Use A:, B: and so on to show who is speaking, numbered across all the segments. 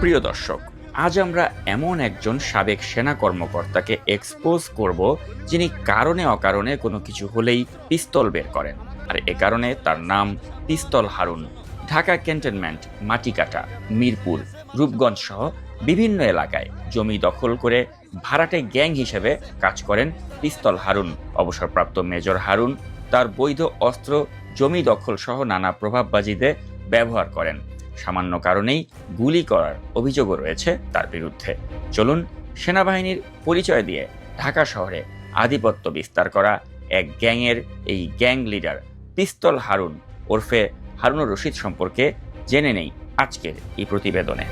A: প্রিয় দর্শক, আজ আমরা এমন একজন সাবেক সেনা কর্মকর্তাকে এক্সপোজ করব যিনি কারণে অকারণে কোনো কিছু হলেই পিস্তল বের করেন। আর এ কারণে তার নাম পিস্তল হারুন। ঢাকা ক্যান্টনমেন্ট, মাটিকাটা, মিরপুর, রূপগঞ্জ সহ বিভিন্ন এলাকায় জমি দখল করে ভাড়াটে গ্যাং হিসেবে কাজ করেন পিস্তল হারুন। অবসরপ্রাপ্ত মেজর হারুন তার বৈধ অস্ত্র, জমি দখল সহ নানা প্রভাববাজিতে ব্যবহার করেন। সামান্য কারণেই গুলি করার অভিযোগও রয়েছে তার বিরুদ্ধে। চলুন সেনাবাহিনীর পরিচয় দিয়ে ঢাকা শহরে আধিপত্য বিস্তার করা এক গ্যাংয়ের এই গ্যাং লিডার পিস্তল হারুন ওরফে হারুনুর রশিদ সম্পর্কে জেনে নেই আজকের এই প্রতিবেদনে।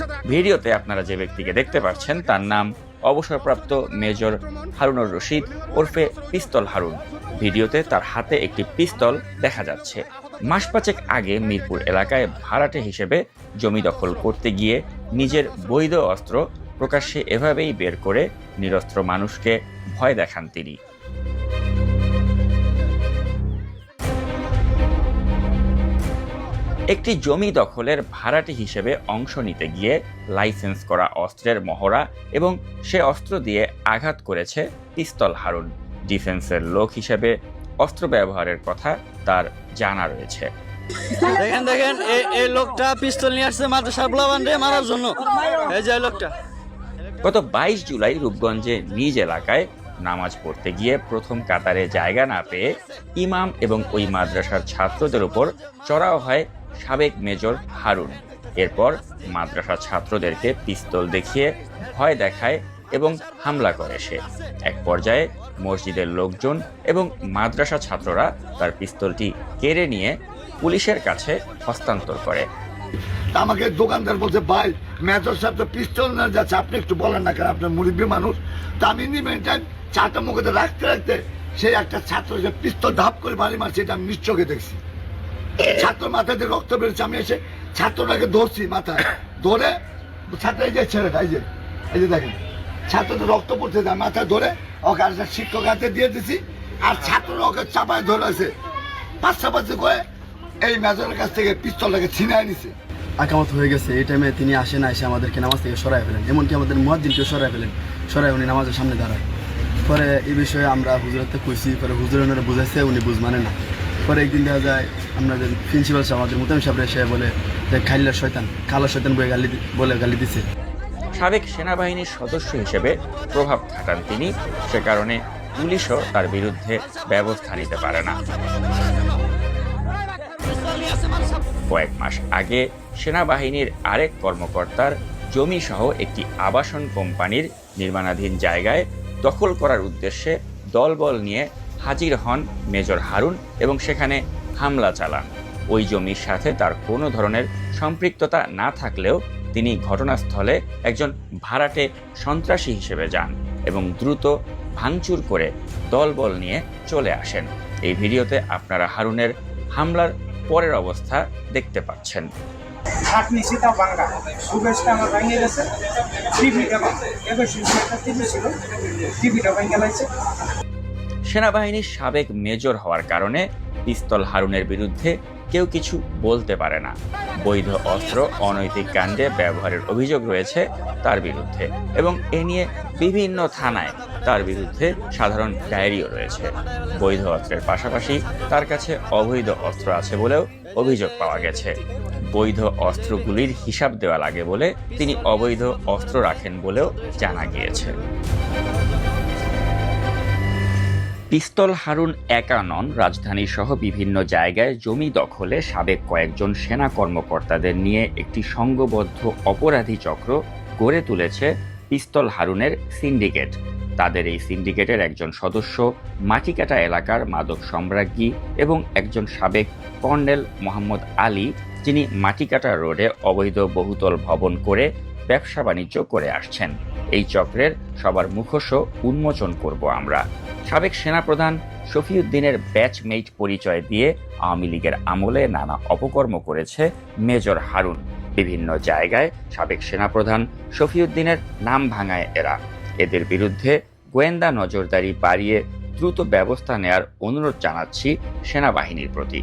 B: সাথে
A: ভিডিওতে আপনারা যে ব্যক্তিকে দেখতে পাচ্ছেন তার নাম অবসরপ্রাপ্ত মেজর হারুনুর রশিদ ওরফে পিস্তল হারুন। ভিডিওতে তার হাতে একটি পিস্তল দেখা যাচ্ছে। মাস পাঁচেক আগে মিরপুর এলাকায় ভাড়াটে হিসেবে জমি দখল করতে গিয়ে নিজের বৈধ অস্ত্র প্রকাশ্যে এভাবেই বের করে নিরস্ত্র মানুষকে ভয় দেখান তিনি। একটি জমি দখলের ভাড়াটি হিসেবে অংশ নিতে গিয়ে লাইসেন্স করা অস্ত্রের মহড়া এবং সে অস্ত্র দিয়ে আঘাত করেছে পিস্তল হারুন। ডিফেন্সের লোক হিসেবে অস্ত্র ব্যবহারের কথা তার জানা রয়েছে।
C: দেখেন দেখেন এই লোকটা পিস্তল নিয়ে আসছে মাদ্রাসা রে মারার জন্য। এই যে লোকটা।
A: গত বাইশ জুলাই রূপগঞ্জে নিজ এলাকায় নামাজ পড়তে গিয়ে প্রথম কাতারে জায়গা না পেয়ে ইমাম এবং ওই মাদ্রাসার ছাত্রদের উপর চড়াও হয় সাবেক মেজর হারুন। এরপর মাদ্রাসা ছাত্রদেরকে পিস্তল দেখিয়ে ভয় দেখায় এবং হামলা করে সে। এক পর্যায়ে মসজিদের লোকজন এবং মাদ্রাসা ছাত্ররা তার পিস্তলটি কেড়ে নিয়ে পুলিশের কাছে হস্তান্তর করে।
D: আমাকে দোকানদার বলছে, ভাই, মেজর সাহেব তো পিস্তল না যাচ্ছে। আপনি একটু বলেন না কেন? আপনার মুরব্বী মানুষ। তা আমি নিবেন চাটা মুখে রাখতে রাখতে সেই একটা ছাত্র যে পিস্তল ধাপ করে বাড়ি মারছে, এটা আমি নিশ্চোখে দেখছি। ছাত্র মাথায় দিয়ে রক্ত বেরোচ্ছে, আমি এসে ছাত্রটাকে ধরছি মাথায়। ধরে ছাত্র, এই যে ছেলেটা, এই যে এই যে দেখেন ছাত্রদের রক্ত পড়ছে যায় মাথায় ধরে ওকে আর শিক্ষক হাতে দিয়ে দিছি, আর ছাত্ররা ওকে চাপায় ধরে আছে পাশাপাশি করে এই মেজরের কাছ থেকে পিস্তলটাকে ছিনায় নিছে।
E: আকামত হয়ে গেছে। এই টাইমে তিনি আসেন না, এসে আমাদেরকে নামাজ থেকে সরাই ফেলেন। এমনকি আমাদের মুয়াদ্দিনকেও সরাই ফেলেন। সরাই উনি নামাজের সামনে দাঁড়ায়। পরে এই বিষয়ে আমরা হুজুরতে কইছি পরে হুজুর ওনারা বুঝাইছে, উনি বুঝ মানে না। পরে একদিন দেখা যায় আপনাদের প্রিন্সিপাল সাহেব আমাদের মোতাম সাহেব এসে বলে যে, খাইলা শয়তান, কালো শয়তান বলে গালি বলে গালি দিছে।
A: সাবেক সেনাবাহিনীর সদস্য হিসেবে প্রভাব খাটান তিনি, সে কারণে পুলিশও তার বিরুদ্ধে ব্যবস্থা নিতে পারে না। কয়েক মাস আগে সেনাবাহিনীর আরেক কর্মকর্তার জমি সহ একটি আবাসন কোম্পানির নির্মাণাধীন জায়গায় দখল করার উদ্দেশ্যে দলবল নিয়ে হাজির হন মেজর হারুন এবং সেখানে হামলা চালান। ওই জমির সাথে তার কোনো ধরনের সম্পৃক্ততা না থাকলেও তিনি ঘটনাস্থলে একজন ভাড়াটে সন্ত্রাসী হিসেবে যান এবং দ্রুত ভাঙচুর করে দলবল নিয়ে চলে আসেন। এই ভিডিওতে আপনারা হারুনের হামলার পরের অবস্থা দেখতে পাচ্ছেন।
F: গেছে টিভিটা ছিল টিভিটা
A: সেনাবাহিনীর সাবেক মেজর হওয়ার কারণে পিস্তল হারুনের বিরুদ্ধে কেউ কিছু বলতে পারে না। বৈধ অস্ত্র, অনৈতিক কাণ্ডে ব্যবহারের অভিযোগ রয়েছে তার বিরুদ্ধে এবং এ নিয়ে বিভিন্ন থানায় তার বিরুদ্ধে সাধারণ ডায়েরিও রয়েছে। বৈধ অস্ত্রের পাশাপাশি তার কাছে অবৈধ অস্ত্র আছে বলেও অভিযোগ পাওয়া গেছে। বৈধ অস্ত্রগুলির হিসাব দেওয়া লাগে বলে তিনি অবৈধ অস্ত্র রাখেন বলেও জানা গিয়েছে। পিস্তল হারুন একা নন রাজধানী সহ বিভিন্ন জায়গায় জমি দখলে সাবেক কয়েকজন সেনা কর্মকর্তাদের নিয়ে একটি সংঘবদ্ধ অপরাধী চক্র গড়ে তুলেছে পিস্তল হারুনের সিন্ডিকেট। তাদের এই সিন্ডিকেটের একজন সদস্য মাটিকাটা এলাকার মাদক সম্রাজ্ঞী এবং একজন সাবেক কর্নেল মোহাম্মদ আলী, যিনি মাটিকাটা রোডে অবৈধ বহুতল ভবন করে ব্যবসা বাণিজ্য করে আসছেন। এই চক্রের সবার মুখোশ উন্মোচন করব আমরা। সাবেক সেনাপ্রধান শফিউদ্দিনের ব্যাচমেট পরিচয় দিয়ে আওয়ামী লীগের আমলে নানা অপকর্ম করেছে মেজর হারুন। বিভিন্ন জায়গায় সাবেক সেনাপ্রধান শফিউদ্দিনের নাম ভাঙায় এরা। এদের বিরুদ্ধে গোয়েন্দা নজরদারি বাড়িয়ে দ্রুত ব্যবস্থা নেয়ার অনুরোধ জানাচ্ছি সেনাবাহিনীর প্রতি।